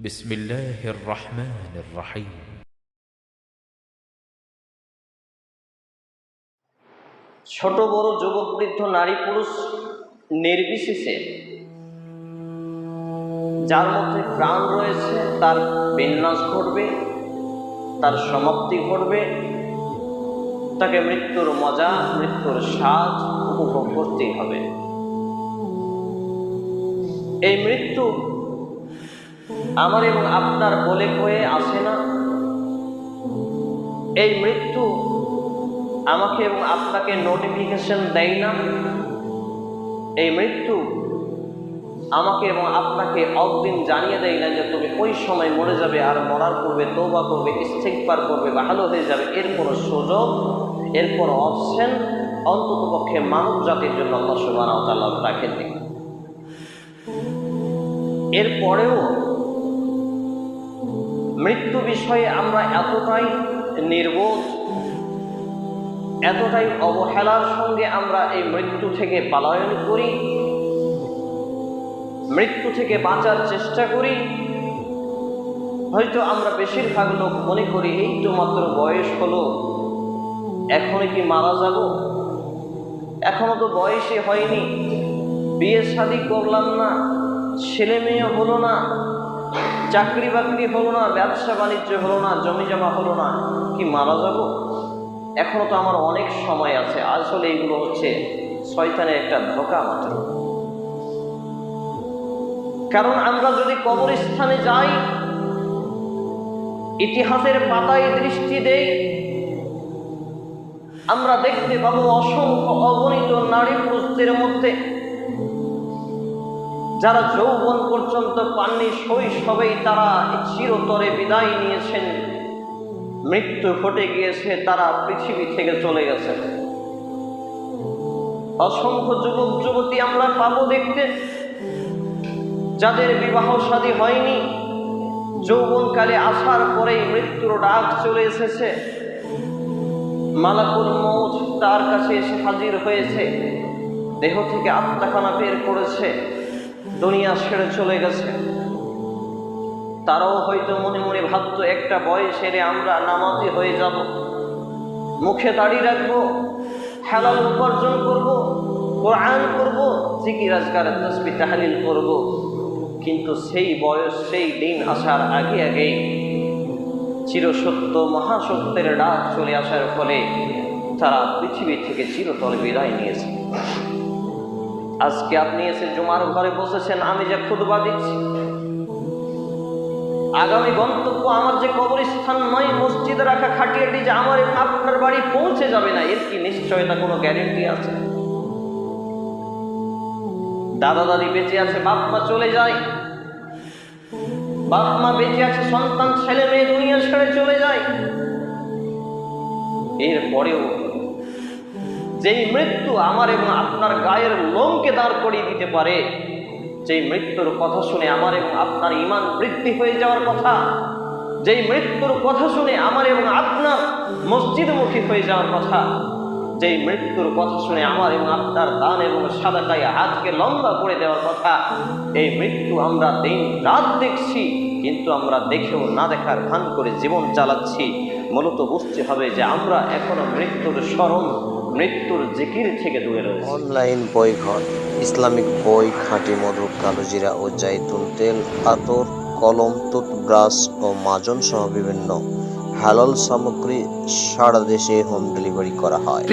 بسم الله الرحمن الرحيم ছোট বড় যুবক বৃদ্ধ নারী পুরুষ নির্বিশেষে যার মধ্যে প্রাণ রয়েছে তার বিন্যাস ঘটবে তার সমাপ্তি ঘটবে তাকে মৃত্যুর মজা মৃত্যুর স্বাদ উপভোগ করতেই হবে এই মৃত্যু আমার এবং আপনার বলে হয়ে আসে না। এই মৃত্যু আমাকে এবং আপনাকে নোটিফিকেশন দেয় না। এই মৃত্যু আমাকে এবং আপনাকে অকদিন জানিয়ে দেয় না যে তুমি ওই সময় মরে যাবে আর মরার পূর্বে তৌবা করবে ইস্তেকবার করবে, ভালো হয়ে যাবে। এর কোনো সুযোগ এরপর অপশন অন্তত পক্ষে মানব জাতির জন্য আল্লাহ ওয়া রাখেননি এরপরেও মৃত্যু বিষয়ে আমরা এতটাই নির্বোধ, এতটাই অবহেলার সঙ্গে আমরা এই মৃত্যু থেকে পালায়ন করি, মৃত্যু থেকে বাঁচার চেষ্টা করি। হয়তো আমরা বেশিরভাগ লোক মনে করি, এই তো মাত্র বয়স হলো, এখনই কি মারা যাব? এখনও তো বয়সই হয়নি, বিয়ে শাদি করলাম না, ছেলে মেয়ে হলো না। চাকরি বাকরি হলো না, ব্যবসা বাণিজ্য হলো না জমি জমা হলো না। কি মারা যাব? এখনও তো আমার অনেক সময় আছে। আসলে এগুলো হচ্ছে শয়তানের একটা ধোকা মাত্র। কারণ আমরা যদি কবরস্থানে যাই, ইতিহাসের পাতায় দৃষ্টি দেই, আমরা দেখতে পাবো অসংখ্য অগণিত নারী পুরুষদের মধ্যে যারা যৌবন পর্যন্ত পাননি শৈশবেই তারা চিরতরে বিদায় নিয়েছেন। মৃত্যু ঘটে গিয়েছে, তারা পৃথিবী থেকে চলে গেছে। অসংখ্য যুবক, যুবতী আমরা পাবো দেখতে। যাদের বিবাহ শাদী হয়নি, যৌবনকালে আসার পরেই মৃত্যুর ডাক চলে এসেছে। মালাকুল মৌজ তার কাছে এসে হাজির হয়েছে। দেহ থেকে আত্মাখানা বের করেছে। দুনিয়া ছেড়ে চলে গেছে। তারাও হয়তো মনে মনে ভাবতো, একটা বয়স আমরা নামাজি হয়ে যাব। মুখে দাড়ি রাখব, হালাল উপার্জন করব, কোরআন করব জিকির আজকারের তসবি তাহালিল করব কিন্তু সেই বয়স, সেই দিন আসার আগে আগেই চিরসত্য মহাসত্যের ডাক চলে আসার ফলে তারা পৃথিবী থেকে চিরতরে বিদায় নিয়েছে। আজকে আপনি এসে জুমার ঘরে বসেছেন, আমি যে খুদবা দিচ্ছি। আগামী গন্তব্য আমার যে কবরস্থান নয়, মসজিদ রাখা খাটিয়াটি যে আমার আপনার বাড়ি পৌঁছে যাবে না, এর কি নিশ্চয়তা, কোনো গ্যারেন্টি আছে? দাদা দাদি বেঁচে আছে, বাপ মা চলে যায়। বাপ মা বেঁচে আছে, সন্তান, ছেলে, মেয়ে, দুনিয়া ছেড়ে চলে যায়। এরপরেও যেই মৃত্যু আমার এবং আপনার গায়ের লোমকে দাঁড় করিয়ে দিতে পারে, যেই মৃত্যুর কথা শুনে আমার এবং আপনার ইমান বৃদ্ধি হয়ে যাওয়ার কথা, যেই মৃত্যুর কথা শুনে আমার এবং আপনার মসজিদমুখী হয়ে যাওয়ার কথা, যেই মৃত্যুর কথা শুনে আমার এবং আপনার দান এবং সাদাকায় হাতকে লম্বা করে দেওয়ার কথা, এই মৃত্যু আমরা দিন রাত দেখছি, কিন্তু আমরা দেখেও না দেখার ভান করে জীবন চালাচ্ছি। মূলত বুঝতে হবে যে আমরা এখনও মৃত্যুর স্মরণ মৃত্যুর জিকির থেকে দূরে রয়েছে। অনলাইন বই ঘর ইসলামিক বই, খাঁটি মধু কালোজিরা ও জাইতুন তেল, আতর, কলম, টুথব্রাশ ও মাজন সহ বিভিন্ন হালাল সামগ্রী সারা দেশে হোম ডেলিভারি করা হয়।